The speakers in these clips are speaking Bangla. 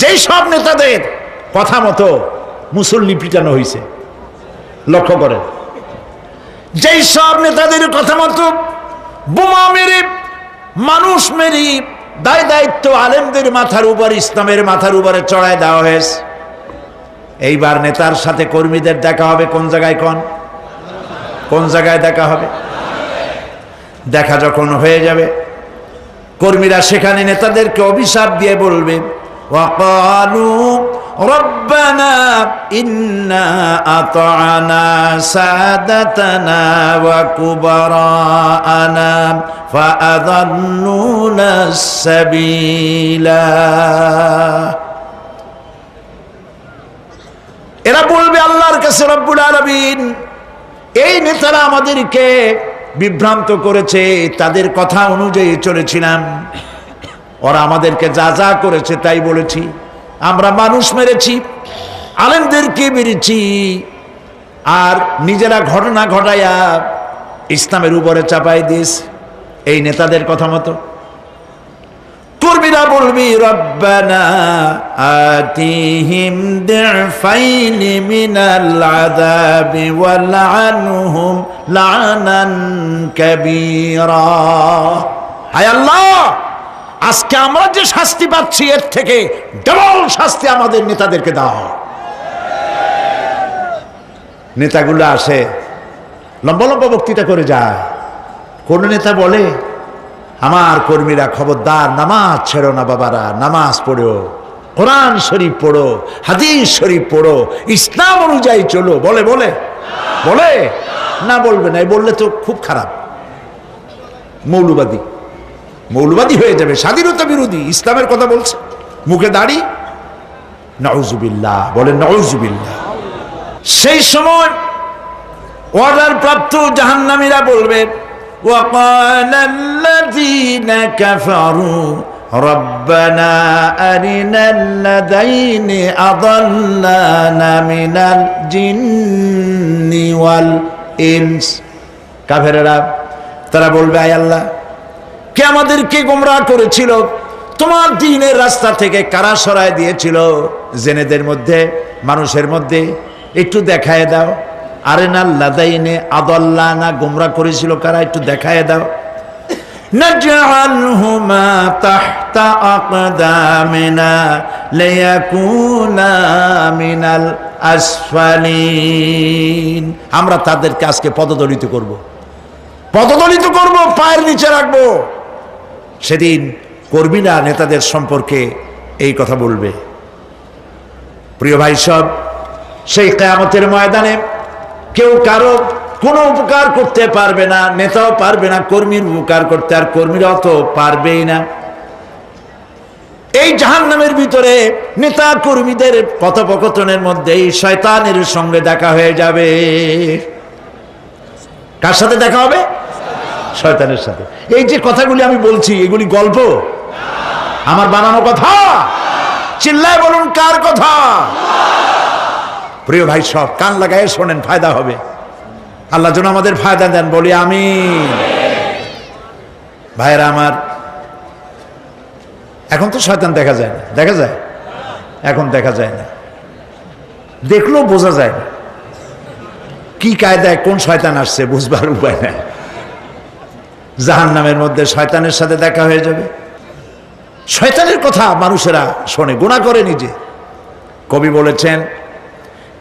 যেই সব নেতাদের কথা মতো মুসল্লি পিটানো হয়েছে লক্ষ্য করেন। যেই সব নেতাদের কথা মতো বোমা মেরে, মানুষ মেরে, দায় দায়িত্ব আলেমদের মাথার উপর, ইসলামের মাথার উপরে চড়ায় দেওয়া হয়েছে। এইবার নেতার সাথে কর্মীদের দেখা হবে কোন জায়গায় কোন? কোন জায়গায় দেখা হবে? দেখা যখন হয়ে যাবে, কর্মীরা সেখানে নেতাদেরকে অভিশাপ দিয়ে বলবে وقالوا ربنا إنا أطعنا سادتنا وكبراءنا فأضلونا السبيلا এরা বলবে আল্লাহর কাছে রব্বুল আলামিন এই নেতারা আমাদেরকে বিভ্রান্ত করেছে তাদের কথা অনুযায়ী চলেছিলাম ওরা আমাদেরকে যা যা করেছে তাই বলেছি। আমরা মানুষ মেরেছি, আলেমদেরকে মেরেছি। আর নিজেরা ঘটনা ঘটাইয়া ইসলামের উপরে চাপাই দিস এই নেতাদের কথা মতো। কর্মীরা বলবি, রব্বানা আজকে আমরা যে শাস্তি পাচ্ছি, এর থেকে ডবল শাস্তি আমাদের নেতাদেরকে দাও। নেতাগুলো আসে, লম্বা লম্বা বক্তৃতা করে যায়। কোন নেতা বলে, আমার কর্মীরা খবরদার, নামাজ ছেড়ো না বাবারা, নামাজ পড়ো, কোরআন শরীফ পড়ো, হাদিস শরীফ পড়ো, ইসলাম অনুযায়ী চলো। বলে বলে? বলে? না বলবে না বললে তো খুব খারাপ। মৌলবাদী। মৌলবাদী হয়ে যাবে স্বাধীনতা বিরোধী ইসলামের কথা বলছে মুখে দাড়ি নজুবিল্লাহ বলে নজুবিল্লাহ সেই সময় অর্ডার প্রাপ্ত জাহান্নামীরা বলবে وقال الذين كفروا ربنا أرنا الذين أضلانا من الجن والإنس কাফেরেরা তারা বলবে আয় আল্লাহ কে আমাদেরকে গোমরাহ করেছিল তোমার দিনের রাস্তা থেকে কারা সরায় দিয়েছিল জেনেদের মধ্যে মানুষের মধ্যে একটু দেখায় দাও আরে না লাদাইনে আদল্লা না গোমরা করেছিল কারা একটু দেখায় দাও نجعلهما تحت أقدامنا ليكونا من الأسفلين আমরা তাদেরকে আজকে পদদলিত করব পদদলিত করব পায়ের নিচে রাখবো সেদিন কর্মীরা নেতাদের সম্পর্কে এই কথা বলবে। প্রিয় ভাই সব, সেই কেয়ামতের ময়দানে কেউ কারও কোনো উপকার করতে পারবে না, নেতাও পারবে না, কর্মীর উপকার করতে, আর কর্মীরাও তো পারবেই না। এই জাহান নামের ভিতরে নেতা কর্মীদের কথোপকথনের মধ্যে এই শয়তানের সঙ্গে দেখা হয়ে যাবে। কার সাথে দেখা হবে? শয়তানের সাথে। এই যে কথাগুলি আমি বলছি, এগুলি গল্প? আমার বানানো কথা? চিল্লায় বলুন, কার কথা? প্রিয় ভাই, সব কান লাগায় শোনেন, ফায়দা হবে। আল্লাহ যেন আমাদের ফায়দা দেন, বলি আমি ভাইয়েরা আমার, এখন তো শয়তান দেখা যায় না। দেখা যায়? এখন দেখা যায় না। দেখলেও বোঝা যায় না। কি কায়দায় কোন শয়তান আসছে, বুঝবার উপায় নাই। জাহান নামের মধ্যে শয়তানের সাথে দেখা হয়ে যাবে শয়তানের কথা মানুষেরা শোনে গুণা করে নিজে কবি বলেছেন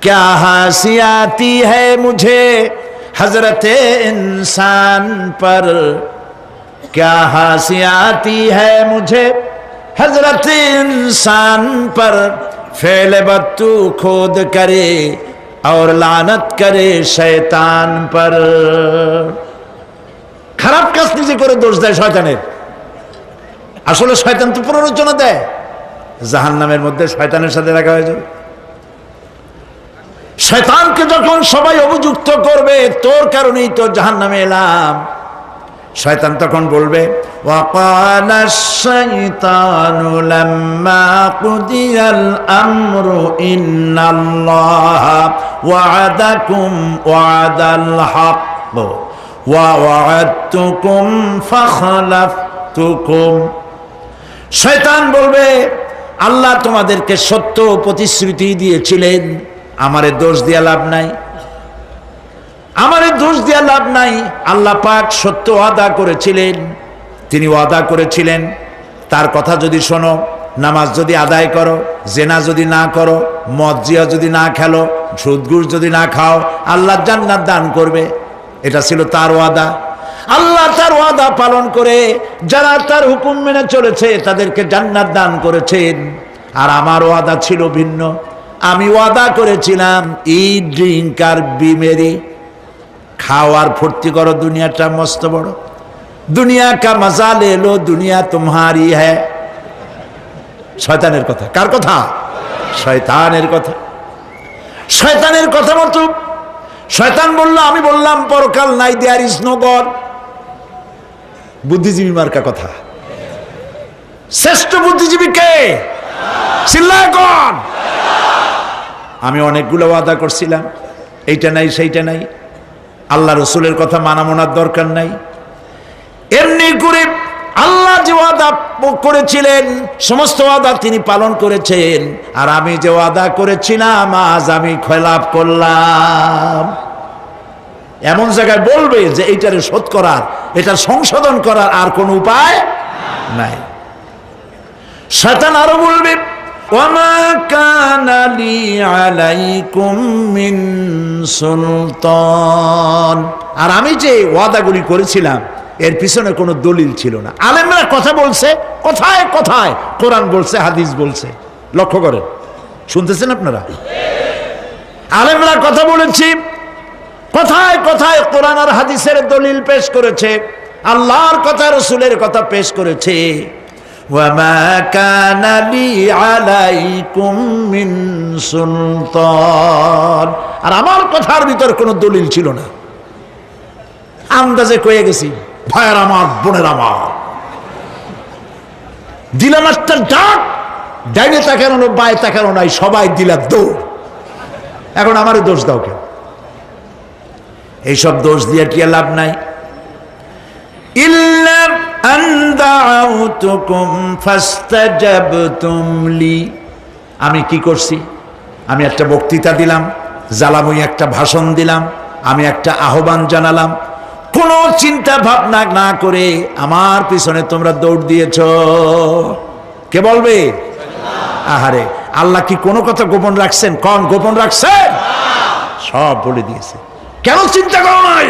क्या हंसी आती है मुझे हजरत इंसान पर क्या हंसी आती है मुझे हजरत इंसान पर फेल बत्तू खोद करे और लानत करे शैतान पर খারাপ কাজ নিজে করে দোষ দেয় শয়তানের। আসলে শয়তান তো প্ররোচনা দেয়। জাহান নামের মধ্যে শয়তানের সাথে দেখা হয়ে যাবে। শয়তানকে যখন সবাই অভিযুক্ত করবে, তোর কারণেই তো জাহান নামে এলাম। শয়তান তখন বলবে ওয়াকাল ওয়াওয়াতুকুম শয়তান বলবে, আল্লাহ তোমাদেরকে সত্য প্রতিশ্রুতি দিয়েছিলেন, আমারে দোষ দিয়া লাভ নাই। আমারে দোষ দিয়া লাভ নাই, আল্লাহ পাক সত্য আদা করেছিলেন। তিনি ওয়াদা করেছিলেন, তার কথা যদি শোনো, নামাজ যদি আদায় করো, জেনা যদি না করো মজিয়া যদি না খেলো সুদগুর যদি না খাও, আল্লাহ জান্নাত দান করবে। এটা ছিল তার ওয়াদা। আল্লাহ তার ওয়াদা পালন করে যারা তার হুকুম মেনে চলেছে, তাদেরকে জান্নাত দান করেছেন। আর আমার ওয়াদা ছিল ভিন্ন। আমি ওয়াদা করেছিলাম ই ড্রিঙ্ক আর বিমেরি খাওয়ার ফুর্তি করো, দুনিয়াটা মস্ত বড়। দুনিয়া কা মজা লে লো, দুনিয়া তোমারি হ্যাঁ। শয়তানের কথা। কার কথা? শয়তানের কথা। শয়তানের কথা মতো শয়তান বলল, আমি বললাম, পরকাল নাই দেয়ার ইজ নো গড বুদ্ধিজীবী মার্কা কথা। শ্রেষ্ঠ বুদ্ধিজীবী কে? আমি অনেকগুলো ওয়াদা করছিলাম। এইটা নাই, সেইটা নাই। আল্লাহ রসুলের কথা মানা মনার দরকার নাই। এমনি করে আল্লাহ যে ওয়াদা করেছিলেন, সমস্ত ওয়াদা তিনি পালন করেছেন। আর আমি যে ওয়াদা করেছিলাম, আজ আমি খেলাপ করলাম। এমন জায়গায় বলবে যে এইটারে শোধ করার, এটা সংশোধন করার আর কোন উপায় নাই। শয়তান আরও বলবে আর আমি যে ওয়াদাগুলি করেছিলাম এর পিছনে কোনো দলিল ছিল না। আলেমরা কথা বলছে, কথায় কথায়। কোরআন বলছে, হাদিস বলছে। লক্ষ্য করেন। শুনতেছেন আপনারা? আলেমরা কথা বলেছি, কথায় কথায় কোরআন আর হাদিসের দলিল পেশ করেছে, আল্লাহর কথা, রসুলের কথা পেশ করেছে। আর আমার কথার ভিতর কোনো দলিল ছিল না। আন্দাজে কয়ে গেছি। ভাইয়ের আমার, বোনের আমার। দিলাম একটা ডাক, ডাইনে তাকানো বায়ে তাকানো নাই, সবাই দিলাম দৌড়। এখন আমারও দোষ দাও কেন? এইসব দোষ দিয়ে কি লাভ নাই। ইল্লা আন দাউতুকুম আমি কি করছি? আমি একটা বক্তৃতা দিলাম, জ্বালাময়ী একটা ভাষণ দিলাম, আমি একটা আহ্বান জানালাম কোনো চিন্তা ভাবনা না করে আমার পিছনে তোমরা দৌড় দিয়েছ। কে বলবে? আহারে, আল্লাহ কি কোনো কথা গোপন রাখছেন? কন গোপন রাখছেন সব বলে দিয়েছে। কেন চিন্তা করো নাই?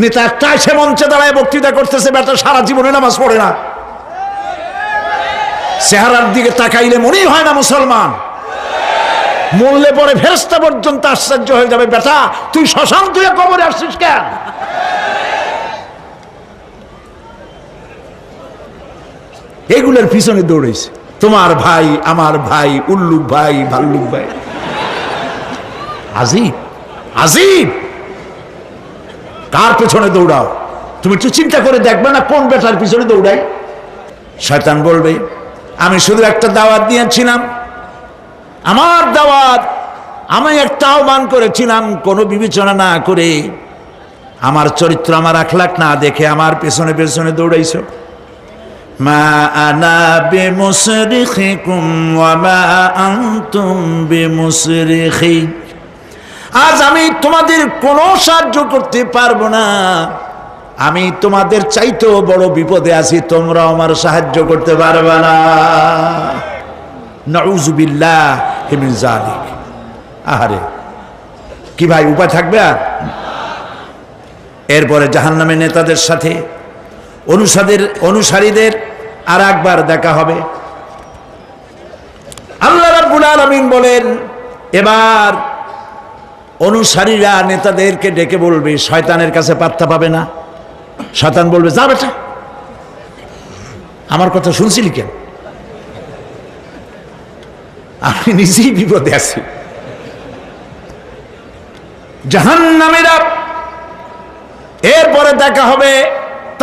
নেতা একটা সে মঞ্চে দাঁড়ায় বক্তৃতা করতেছে, বেটা সারা জীবনে নামাজ পড়ে না। চেহারার দিকে তাকাইলে মনেই হয় না মুসলমান। মরলে পরে ফেরস্তা পর্যন্ত আশ্চর্য হয়ে যাবে, বেটা, তুই শ্মশান কবরে আসছিস কেন? এগুলোর পিছনে দৌড়েছে তোমার ভাই, আমার ভাই, উল্লুক ভাই, ভাল্লুক ভাই। আজিব আজিব! কার পেছনে দৌড়াও? তুমি একটু চিন্তা করে দেখবে না কোন বেটার পিছনে দৌড়াই শয়তান বলবে, আমি শুধু একটা দাওয়াত দিয়েছিলাম। আমার দাওয়াত, আমি একটা আহ্বান করেছিলাম, কোনো বিবেচনা না করে। আমার চরিত্র, আমার আখলাক না দেখে আমার পেছনে পেছনে দৌড়াইছো। আনা বেমুসরিখিকুম ওয়া মা আনতুম বেমুসরিখি। আজ আমি তোমাদের কোনো সাহায্য করতে পারব না। আমি তোমাদের চাইতেও বড় বিপদে আছি তোমরা আমার সাহায্য করতে পারবে না। আহারে, কি ভাই, উপায় থাকবে আর? এরপরে জাহান্নামের নেতাদের সাথে অনুসাদের, অনুসারীদের আর একবার দেখা হবে। আল্লাহ রাব্বুল আলামিন বলেন, এবার অনুসারীরা নেতাদেরকে ডেকে বলবে, শয়তানের কাছে পাত্তা পাবে না। শয়তান বলবে, যা বেটা, আমার কথা শুনছিলি কেন? আমি নিজেই বিপদে আছি। জাহান্নামীরা এরপরে দেখা হবে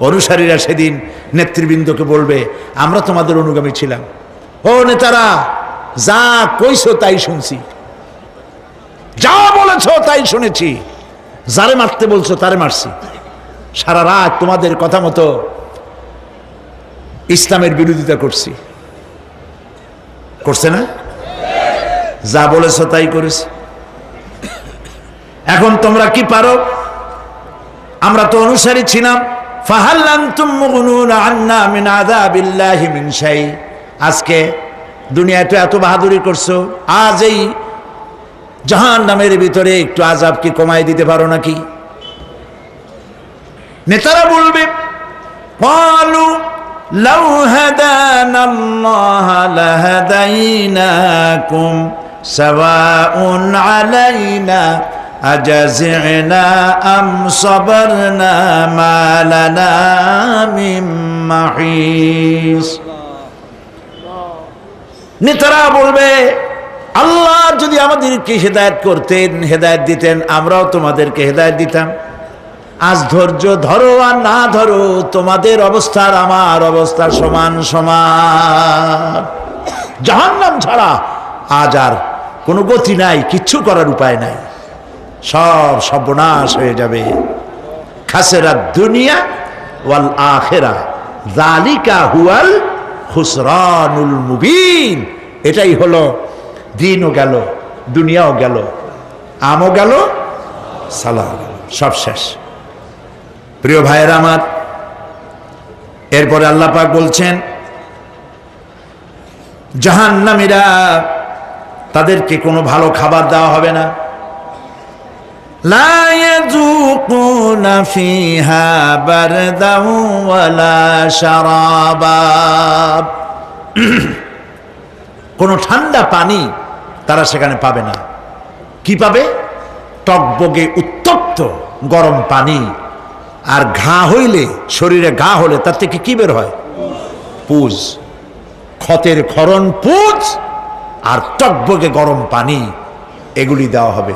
অনুসারীরা সেদিন নেতৃবৃন্দকে বলবে, আমরা তোমাদের অনুগামী ছিলাম। ও নেতারা, যা কইছো তাই শুনছি। যা বলেছ তাই শুনেছি। যারে মারতে বলছো তারে মারছি। সারা রাত তোমাদের কথা মতো ইসলামের বিরোধিতা করছি। করছে না? যা বলেছ তাই করেছে। এখন তোমরা কি পারো? আমরা তো অনুসারী ছিলাম। ফাহাল্লান্তুম মুগনুন আন্না মিন আযাবিল্লাহি মিন শাই আজকে দুনিয়াতে এত বাহাদুরি করছো আজ এই জাহান নামের ভিতরে একটু আজাব কি কমাই দিতে পারো নাকি নেতারা বলবে قالوا لو هدانا الله لهديناكم سواء علينا أجزعنا أم صبرنا ما لنا من محيص নেতারা বলবে আল্লাহ যদি আমাদেরকে হেদায়ত করতেন হেদায়ত দিতেন আমরাও তোমাদেরকে হেদায়ত দিতাম আজ ধৈর্য ধরো আর না ধরো তোমাদের অবস্থার আমার অবস্থা সমান সমান জাহান্নাম ছাড়া আজ আর কোনো গতি নাই কিচ্ছু করার উপায় নাই সব সর্বনাশ হয়ে যাবে। খাসেরা দুনিয়া ওয়াল আখেরা। জালিকা হুয়াল খুসরানুল মুবিন। এটাই হলো, দিনও গেল, দুনিয়াও গেল, আমও গেল সালাহ সব শেষ। প্রিয় ভাইয়ের আমার, এরপরে আল্লাহ পাক বলছেন, জাহান্নামীরা তাদেরকে কোনো ভালো খাবার দেওয়া হবে না। لا يذوقون فيها بردا ولا شرابا কোনো ঠান্ডা পানি তারা সেখানে পাবে না কি পাবে টকবগে উত্তপ্ত গরম পানি আর ঘা হইলে শরীরে ঘা হলে তার থেকে কি বের হয় পুজ ক্ষতের ক্ষরণ পুজ আর টকবগে গরম পানি এগুলি দেওয়া হবে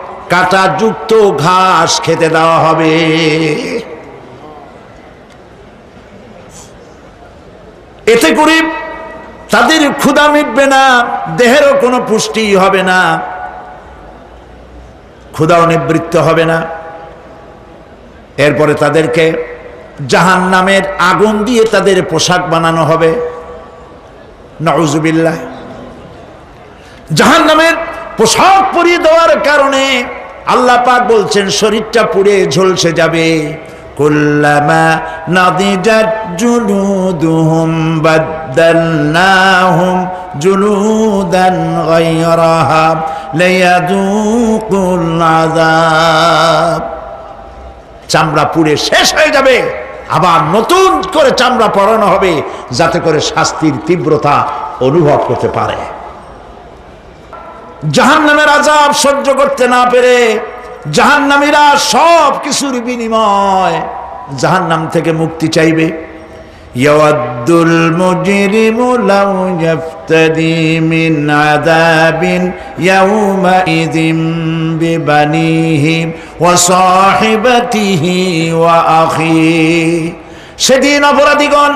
কাটা যুক্ত ঘাস খেতে দেওয়া হবে। এতে করে তাদের ক্ষুধা মিটবে না, দেহেরও কোনো পুষ্টি হবে না, ক্ষুধাও নিবৃত্ত হবে না। এরপরে তাদেরকে জাহান নামের আগুন দিয়ে তাদের পোশাক বানানো হবে। নজুবিল্লাহ জাহান নামের পোশাক পরিয়ে দেওয়ার কারণে আল্লাহ পাক বলছেন, শরীরটা পুড়ে ঝলসে যাবে। কুল্লামা চামড়া পুড়ে শেষ হয়ে যাবে, আবার নতুন করে চামড়া পরানো হবে, যাতে করে শাস্তির তীব্রতা অনুভব করতে পারে। জাহান নামের আজাব সহ্য করতে না পেরে জাহান নামীরা সব কিছুর বিনিময় জাহান নাম থেকে মুক্তি চাইবে। সেদিন অপরাধীগণ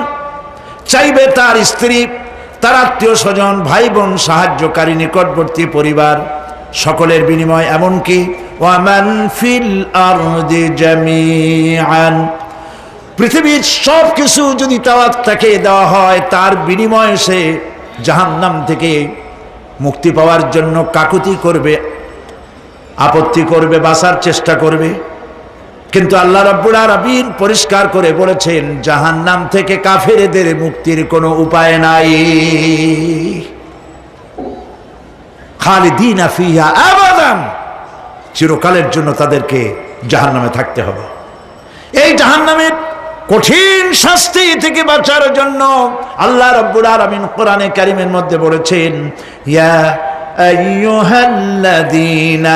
চাইবে তার স্ত্রী তার আত্মীয় স্বজন ভাই বোন সাহায্যকারী, নিকটবর্তী পরিবার, সকলের বিনিময় এমনকি ওয়ামান ফিল আরদি পৃথিবীর সব কিছু যদি তাকে দেওয়া হয়, তার বিনিময়ে সে জাহান্নাম থেকে মুক্তি পাওয়ার জন্য কাকুতি করবে, আপত্তি করবে, বাঁচার চেষ্টা করবে। কিন্তু আল্লাহ রব্বুল আরবিন পরিষ্কার করে বলেছেন, জাহান্নাম থেকে কাফেরেদের মুক্তির কোনো উপায় নাই। খালিদিন ফিহা আবাদান। চিরকালের জন্য তাদেরকে জাহান্নামে থাকতে হবে। এই জাহান্নামের কঠিন শাস্তি থেকে বাঁচার জন্য আল্লাহ রব্বুল আলামিন কোরআনে কারিমের মধ্যে বলেছেন, ইয়া আইয়ুহাল্লাযীনা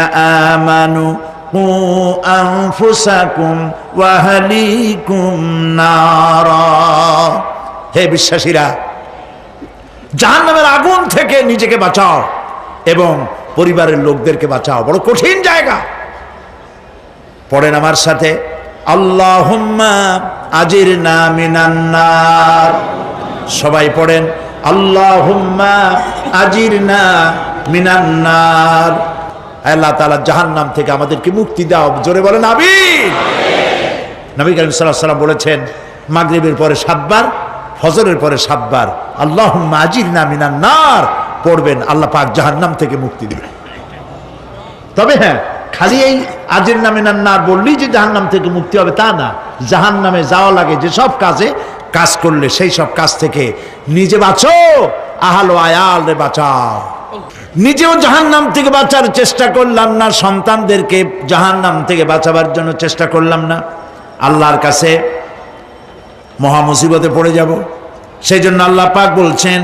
আমানু ওয়া আহলিকুম নারা হে বিশ্বাসীরা, জাহান্নামের আগুন থেকে নিজেকে বাঁচাও এবং পরিবারের লোকদেরকে বাঁচাও। বড় কঠিন জায়গা। পড়েন আমার সাথে, আল্লাহুম্মা আজির না মিনান্নার সবাই পড়েন, আল্লাহুম্মা আজির না মিনান্নার আল্লাহ তাআলা জাহান্নাম থেকে আমাদেরকে মুক্তি দাও। জোরে বলেন, আমিন। নবী করিম আলাইহি সাল্লাম বলেছেন, মাগরিবের পরে সাতবার, ফজরের পরে সাতবার আল্লাহ মাজির না মিনান্নার পড়বেন, আল্লাহ পাক জাহান্নাম থেকে মুক্তি দিবেন। তবে হ্যাঁ খালি এই আজের নামে না বললেই যে জাহান নাম থেকে মুক্তি হবে তা না। জাহান নামে যাওয়া লাগে যেসব কাজে, কাজ করলে সেই সব কাজ থেকে নিজে বাঁচো, আহালো আয়াল রে বাঁচাও। নিজেও জাহান নাম থেকে বাঁচার চেষ্টা করলাম না, সন্তানদেরকে জাহান নাম থেকে বাঁচাবার জন্য চেষ্টা করলাম না। আল্লাহর কাছে মহা মুসিবতে পড়ে যাব। সেই জন্য আল্লাহ পাক বলছেন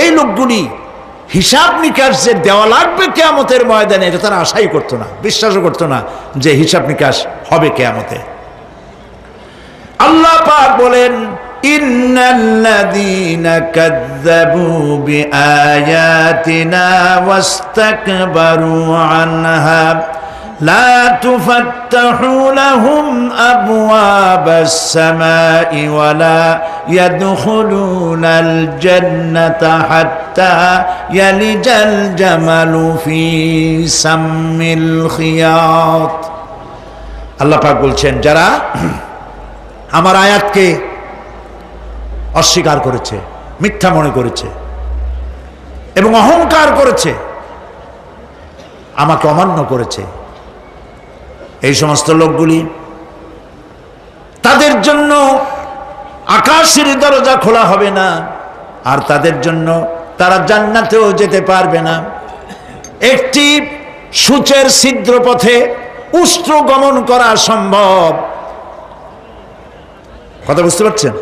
এই লোকগুলি হিসাব নিকাশ যে দেওয়া লাগবে কেয়ামতের ময়দানে, এটা তারা আশাই করতো না, বিশ্বাসও করতো না যে হিসাব নিকাশ হবে কেয়ামতে। আল্লাহ পাক বলেন, ইন্নাল্লাযীনা কাযযাবু বিআয়াতিনা ওয়াস্তাকবারু আনহা, লা তুফাত্তাহু লাহুম আবওয়াবাস সামাই ওয়ালা ইয়াদখুলুনাল জান্নাতা হাত্তা ইয়ালিজাল জামালু ফি সাম্মিল খিয়াত। বলছেন, যারা আমার আয়াতকে অস্বীকার করেছে, মিথ্যা মনে করেছে এবং অহংকার করেছে, আমাকে অমান্য করেছে। এই সমস্ত লোকগুলি তাদের জন্য আকাশের দরজা খোলা হবে না, আর তাদের জন্য তারা জান্নাতেও যেতে পারবে না। একটি সূচের ছিদ্র পথে উষ্ট্র গমন করা সম্ভব। কথা বুঝতে পারছেন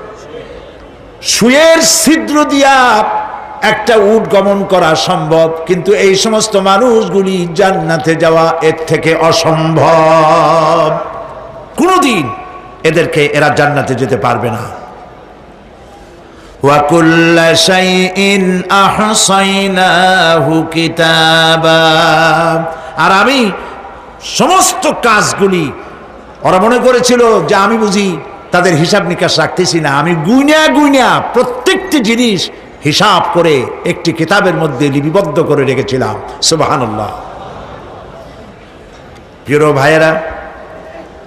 সুয়ের ছিদ্র দিয়া একটা উট গমন করা সম্ভব কিন্তু এই সমস্ত মানুষগুলি জান্নাতে যাওয়া এর থেকে অসম্ভব কোনদিন এদেরকে এরা জান্নাতে যেতে পারবে না وَكُلَّ شَيْءٍ أَحْصَيْنَاهُ كِتَابًا আর আমি সমস্ত কাজগুলি ওরা মনে করেছিল যে আমি বুঝি তাদের হিসাব নিকাশ রাখতেছি না। আমি গুইনা গুইনা প্রত্যেকটি জিনিস হিসাব করে একটি কিতাবের মধ্যে লিপিবদ্ধ করে রেখেছিলাম। সুবাহান্লাহ প্রিয় ভাইয়েরা,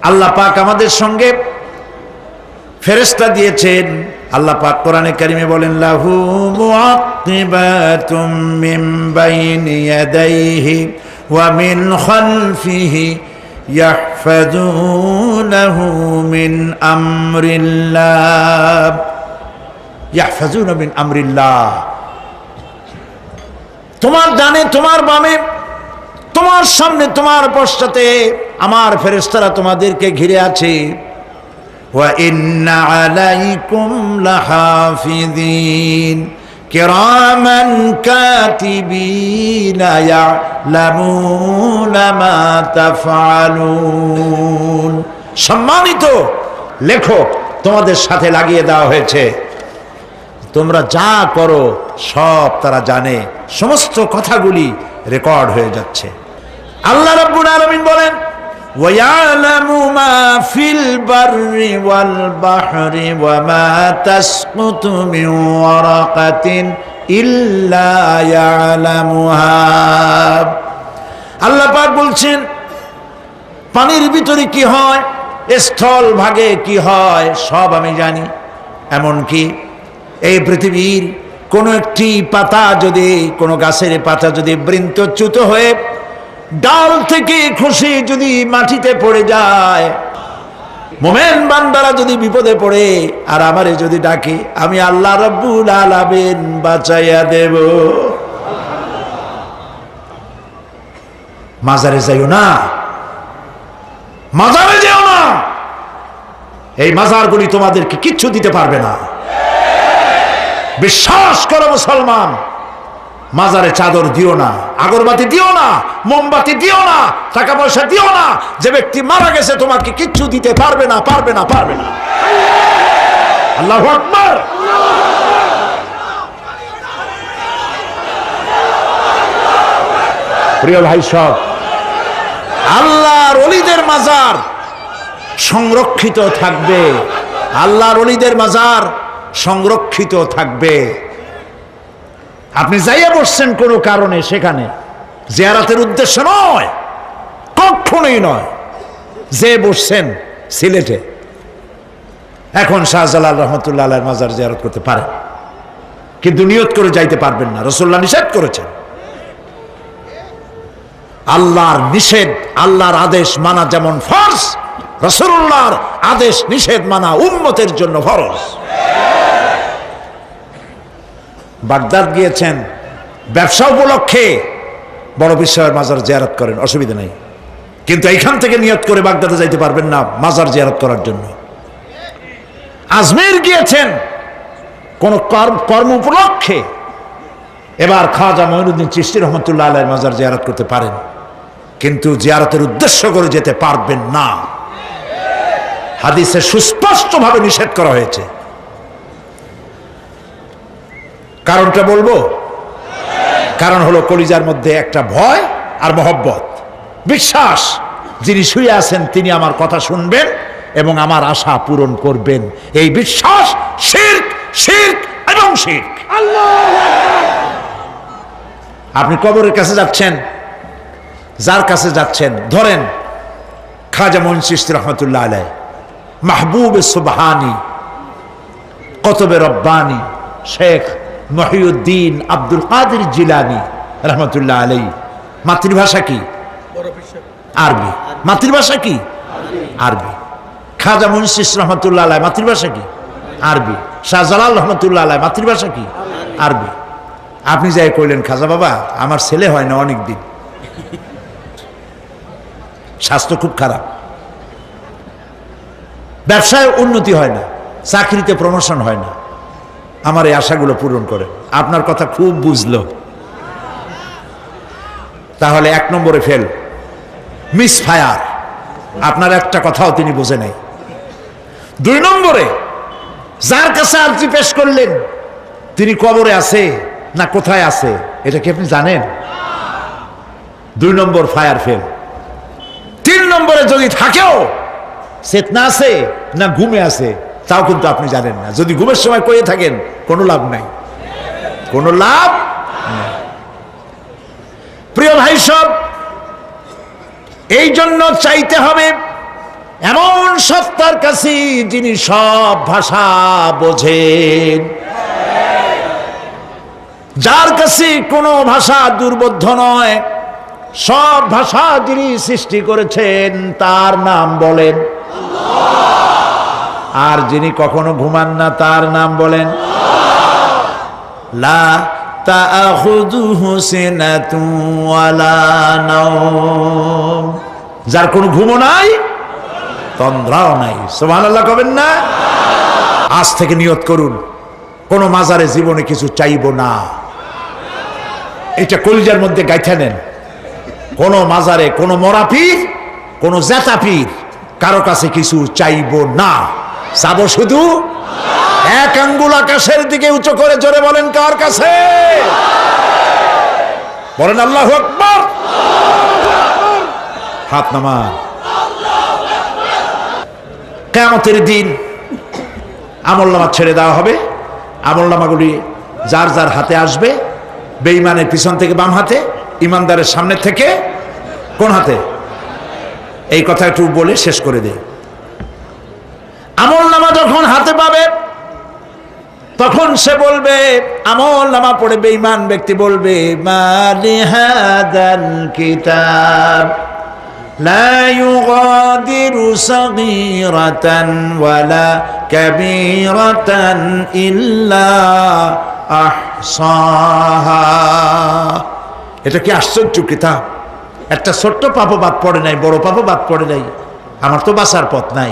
আল্লাহ পাক আমাদের সঙ্গে ফেরেস্তা দিয়েছেন। আল্লাহ পাক কোরআনে কারিমে বলেন, লাহু মুআক্কিবাতুম ইয়াহফাজুনাহু মিন আমরিল্লাহ ইয়াহফাজুনা মিন আমরিল্লাহ তোমার ডানে তোমার বামে তোমার সামনে তোমার পশ্চাতে আমার ফেরেশতারা তোমাদেরকে ঘিরে আছে وإن عليكم لحافظين কেরামান কাতিবিনা ইয়ালামুনা মা তাফআলুন। সম্মানিত লেখক, তোমাদের সাথে লাগিয়ে দেওয়া হয়েছে। তোমরা যা করো, সব তারা জানে। সমস্ত কথাগুলি রেকর্ড হয়ে যাচ্ছে। আল্লাহ রব্বুল আলমিন বলেন ويعلم ما في البر والبحر وما تسقط من ورقة إلا يعلمها আল্লাহ পাক বলছেন পানির ভিতরে কি হয় স্থল ভাগে কি হয় সব আমি জানি এমনকি এই পৃথিবীর কোনো একটি পাতা যদি কোনো গাছের পাতা যদি বৃন্তচ্যুত হয়ে ডাল থেকে খুশি যদি মাটিতে পড়ে যায়, মোমেন বান্দারা যদি বিপদে পড়ে আর আমারে যদি ডাকে, আমি আল্লাহ রব্বুল আলামিন বাঁচাইয়া দেব। মাজারে যাইও না। মাজারে যেও না। এই মাজারগুলি তোমাদেরকে কিচ্ছু দিতে পারবে না। বিশ্বাস করো মুসলমান। মাজারে চাদর দিও না, আগরবাতি দিও না, মোমবাতি দিও না টাকা পয়সা দিও না। যে ব্যক্তি মারা গেছে তোমাকে কিচ্ছু দিতে পারবে না পারবে না পারবে না। আল্লাহ আকবার। প্রিয় ভাই সব, আল্লাহর অলিদের মাজার সংরক্ষিত থাকবে। আল্লাহর অলিদের মাজার সংরক্ষিত থাকবে। আপনি যাইয়া বসছেন কোনো কারণে সেখানে, জিয়ারাতের উদ্দেশ্য নয় কখনোই নয়, যে বসছেন সিলেটে। এখন শাহজালাল রহমতুল্লাহ মাজার জিয়ারত করতে পারেন কিন্তু নিয়ত করে যাইতে পারবেন না রসুল্লাহ নিষেধ করেছেন। আল্লাহর নিষেধ, আল্লাহর আদেশ মানা যেমন ফরজ রসুল্লাহর আদেশ নিষেধ মানা উম্মতের জন্য ফরজ। বাগদাদ গিয়েছেন, ব্যবসা উপলক্ষে বড় বিশ্বের মাজার জিয়ারত করেন, অসুবিধা নেই। কিন্তু এইখান থেকে নিয়ত করে বাগদাদে যাইতে পারবেন না মাজার জিয়ারত করার জন্য। আজমের গিয়েছেন কোন কর্ম- উপলক্ষে। এবার খাজা মঈনুদ্দিন চিস্তি রহমতুল্লাহ আলের মাজার জিয়ারত করতে পারেন। কিন্তু জিয়ারতের উদ্দেশ্য করে যেতে পারবেন না। হাদিসে সুস্পষ্টভাবে নিষেধ করা হয়েছে। কারণটা বলব? কারণ হলো কলিজার মধ্যে একটা ভয় আর মহব্বত। বিশ্বাস, যিনি শুয়ে আছেন তিনি আমার কথা শুনবেন এবং আমার আশা পূরণ করবেন। এই বিশ্বাস শির্ক শির্ক এবং শির্ক। আপনি কবরের কাছে যাচ্ছেন, যার কাছে যাচ্ছেন, ধরেন, খাজা মনসিস্তি রহমতুল্লাহ আলাই মাহবুব সুবহানি, কতবে রব্বানি, শেখ মহিউদ্দিন আব্দুল কাদের জিলানি, রহমতুল্লাহ আলাই মাতৃভাষা কি? আরবি। মাতৃভাষা কি? আরবি। খাজা মুন্সিস রহমতুল্লাহ আলাই মাতৃভাষা কি? আরবি। শাহজালাল রহমতুল্লাহ আলাই মাতৃভাষা কি? আরবি। আপনি যাই কইলেন, খাজা বাবা, আমার ছেলে হয় না অনেক দিন স্বাস্থ্য খুব খারাপ। ব্যবসায় উন্নতি হয় না, চাকরিতে প্রমোশন হয় না। আমার এই আশাগুলো পূরণ করে। আপনার কথা খুব বুঝলো। তাহলে এক নম্বরে ফেল। মিস ফায়ার, আপনার একটা কথাও তিনি বোঝে নাই। দুই নম্বরে, যার কাছে আর্জি পেশ করলেন, তিনি কবরে আছে না কোথায় আছে, এটা কি আপনি জানেন? দুই নম্বর ফায়ার ফেল। তিন নম্বরে যদি থাকেও চেতনা আছে না ঘুমে আছে তাও কিন্তু আপনি জানেন না। যদি ঘুমের সময় কয়ে থাকেন, কোনো লাভ নাই। কোনো লাভ প্রিয় ভাই সব এই জন্য চাইতে হবে এমন সত্তার কাছে যিনি সব ভাষা বোঝেন। যার কাছে কোনো ভাষা দুর্বোধ্য নয়, সব ভাষা যিনি সৃষ্টি করেছেন, তার নাম বলেন। আর যিনি কখনো ঘুমান না, তার নাম বলেন লা যার কোনো ঘুমো নাই, তন্দ্রাও নাই। সুবহানাল্লাহ কবেন না? আজ থেকে নিয়ত করুন, কোনো মাজারে জীবনে কিছু চাইব না। এটা কলিজার মধ্যে গাইথা নেন। কোন মাজারে কোন মরা পীর, কোন জেতা কারও কাছে কিছু চাইব না। চাবো শুধু? এক আঙ্গুল আকাশের দিকে উঁচু করে জোরে বলেন, কার কাছে? বলেন, আল্লাহ আকবর। হাত নামান। কেমতের দিন আমল নামা ছেড়ে দেওয়া হবে। আমল নামাগুলি যার যার হাতে আসবে, বেঈমানের পিছন থেকে বাম হাতে, ইমানদারের সামনে থেকে কোন হাতে? এই কথা একটু বলে শেষ করে দেই। আমল নামা যখন হাতে পাবে তখন সে বলবে আমল নামা পড়ে বেঈমান ব্যক্তি বলবে মালি হাদাল কিতাব لا يغادر صغيرة ولا كبيرة إلا أحصاها এটা কি আশ্চর্য কিতাব একটা ছোট্ট পাপও বাদ পড়ে নাই বড় পাপও বাদ পড়ে নাই আমার তো বাঁচার পথ নাই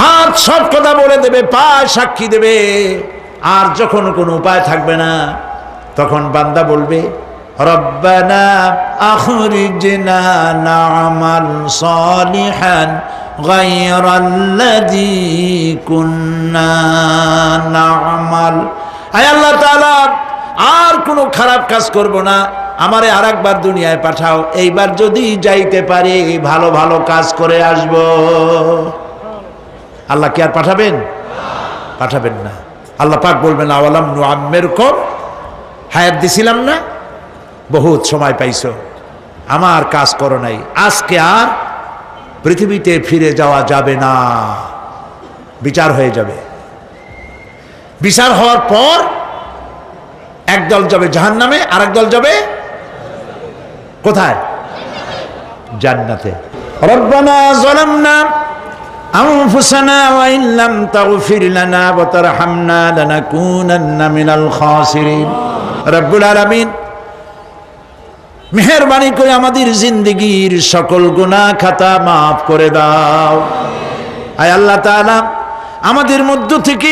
হাত সব কথা বলে দেবে, পায় সাক্ষী দেবে। আর যখন কোনো উপায় থাকবে না, তখন বান্দা বলবে না'মাল সালিহান আল্লাহ তাআলা, আর কোনো খারাপ কাজ করব না। আমারে আর একবার দুনিয়ায় পাঠাও। এইবার যদি যাইতে পারি, ভালো ভালো কাজ করে আসব। আল্লাহ কি আর পাঠাবেন? পাঠাবেন না। আল্লাহ পাক বলবেন, আওয়ালাম নু আম্মের কম হায়াত দিছিলাম না? বহুত সময় পাইছো। আমার কাজ করো নাই। আজকে আর পৃথিবীতে ফিরে যাওয়া যাবে না। বিচার হয়ে যাবে। বিচার হওয়ার পর একদল যাবে জাহান নামে আর দল যাবে কোথায়? জান্নাতে। রব্বানা জালামনা أنفسنا وإن لم تغفر لنا وترحمنا لنكونن من الخاسرين رب العالمين মেহরবানি করে আমাদের জিন্দগির সকল গুনাহ খাতা মাফ করে দাও আয় আল্লাহ তাআলা আমাদের মধ্য থেকে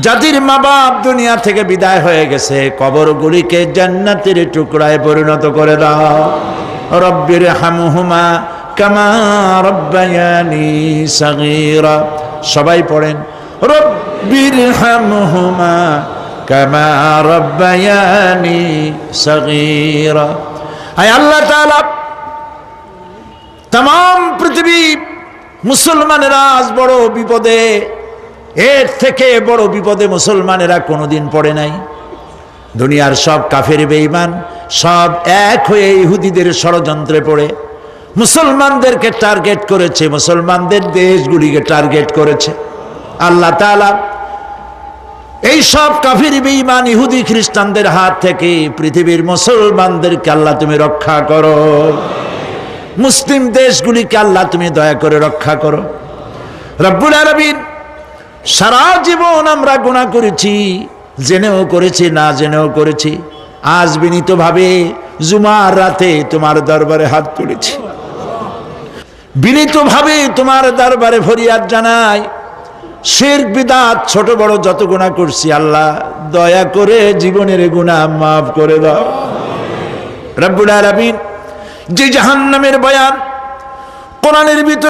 যাদের মা বাপ দুনিয়া থেকে বিদায় হয়ে গেছে কবরগুলিকে জান্নাতের টুকরায় পরিণত করে দাও রব্বির হামহুমা কামা রব্বায়ানি সাগীরা। সবাই পড়েন, রব্বির হামহুমা কামা রব্বায়ানি সাগীরা। আয় আল্লাহ তাআলা, তাম পৃথিবী মুসলমানেরা আজ বড় বিপদে, এর থেকে বড় বিপদে মুসলমানেরা কোনোদিন পড়ে নাই। দুনিয়ার সব কাফের বেঈমান, সব এক হয়ে ইহুদিদের ষড়যন্ত্রে পড়ে। মুসলমানদেরকে টার্গেট করেছে, মুসলমানদের দেশগুলিকে টার্গেট করেছে। আল্লাহ তাআলা এই সব কাফির, বেঈমান, ইহুদি খ্রিস্টানদের হাত থেকে পৃথিবীর মুসলমানদেরকে আল্লাহ তুমি রক্ষা করো। মুসলিম দেশগুলিকে আল্লাহ তুমি দয়া করে রক্ষা করো। রব্বুল আরবিন সারা জীবন আমরা গুণা করেছি, জেনেও করেছি, না জেনেও করেছি। আজ বিনীতভাবে জুমার রাতে তোমার দরবারে হাত তুলেছি। বিনীতভাবে তোমার দরবারে ফরিয়াদ জানাই। শের, বিদাত, ছোট, বড় যত গুণা করছি আল্লাহ, দয়া করে জীবনের গুণা মাফ করে দাও। রব্বুল আলামিন, যে জাহান্নামের বয়ান কোরআনের ভিতর